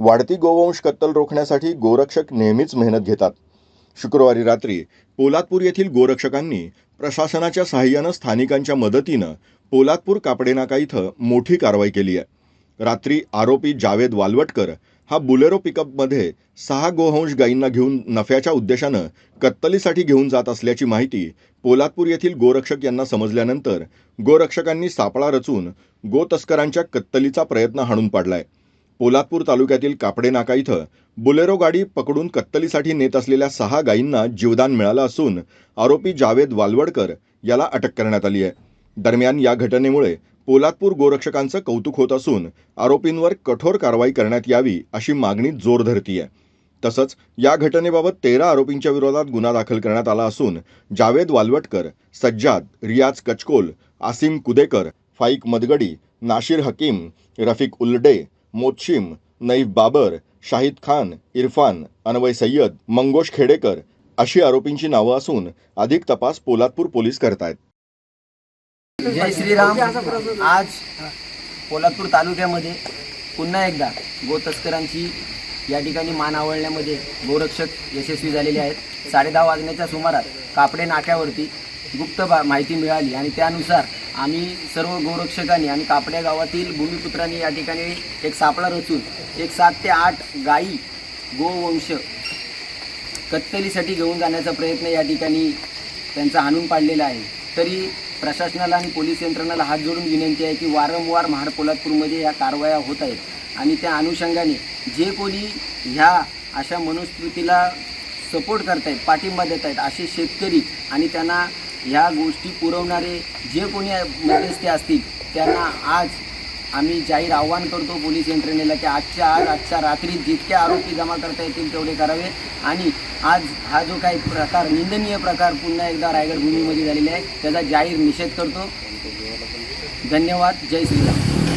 वाढती गोवंश कत्तल रोखण्यासाठी गोरक्षक नेहमीच मेहनत घेतात. शुक्रवारी रात्री पोलादपूर येथील गोरक्षकांनी प्रशासनाच्या सहाय्यानं स्थानिकांच्या मदतीनं पोलादपूर कापडेनाका इथं मोठी कारवाई केली आहे. रात्री आरोपी जावेद वालवटकर हा बुलेरो पिकअपमध्ये सहा गोवंश गायींना घेऊन नफ्याच्या उद्देशानं कत्तलीसाठी घेऊन जात असल्याची माहिती पोलादपूर येथील गोरक्षक यांना समजल्यानंतर गोरक्षकांनी सापळा रचून गो तस्करांच्या कत्तलीचा प्रयत्न हाणून पाडलाय. पोलादपूर तालुक्यातील कापडे नाका इथं बुलेरो गाडी पकडून कत्तलीसाठी नेत असलेल्या सहा गायींना जीवदान मिळालं असून आरोपी जावेद वालवडकर याला अटक करण्यात आली आहे. दरम्यान या घटनेमुळे पोलादपूर गोरक्षकांचं कौतुक होत असून आरोपींवर कठोर कारवाई करण्यात यावी अशी मागणी जोर आहे तसंच या घटनेबाबत तेरा आरोपींच्या विरोधात गुन्हा दाखल करण्यात आला असून जावेद वालवटकर सज्जाद रियाज कचकोल आसिम कुदेकर फाईक मदगडी नाशिर हकीम रफिक उल्डे मोचिम नईफ बाबर शाहिद खान इरफान अनवय सय्यद मंगोश खेडेकर अशी आरोपींची नावं असून अधिक तपास पोलादपूर पोलीस करतायत. जय श्रीराम. आज पोलादपूर तालुक्यामध्ये पुन्हा एकदा गोतस्करांची या ठिकाणी मान आवळण्यामध्ये गोरक्षक यशस्वी झालेले आहेत. साडेदहा वाजण्याच्या सुमारास कापडे नाक्यावरती गुप्त माहिती मिळाली आणि त्यानुसार आम्ही सर्व गोरक्षकांनी आणि कापड्या गावातील भूमिपुत्रांनी या ठिकाणी एक सापळा रचून एक सात ते आठ गायी गोवंश कत्तलीसाठी घेऊन जाण्याचा प्रयत्न या ठिकाणी त्यांचा हाणून पाडलेला आहे. तरी प्रशासनाला आणि पोलीस यंत्रणाला हात जोडून विनंती आहे की वारंवार महाड पोलादपूरमध्ये या कारवाया होत आहेत आणि त्या अनुषंगाने जे कोणी ह्या अशा मनुस्मृतीला सपोर्ट करतायत पाठिंबा देत आहेत असे शेतकरी आणि त्यांना ह्या गोष्टी पुरवणारे जे कोणी मध्यस्थी असतील त्यांना आज आम्ही जाहीर आव्हान करतो पोलीस यंत्रणेला की आजच्या आज आजच्या रात्री जितके आरोपी जमा करता येतील तेवढे करावे. आणि आज हा जो काही प्रकार निंदनीय प्रकार पुन्हा एकदा रायगड भूमीमध्ये झालेला आहे त्याचा जाहीर निषेध करतो. धन्यवाद. जय श्रीराम.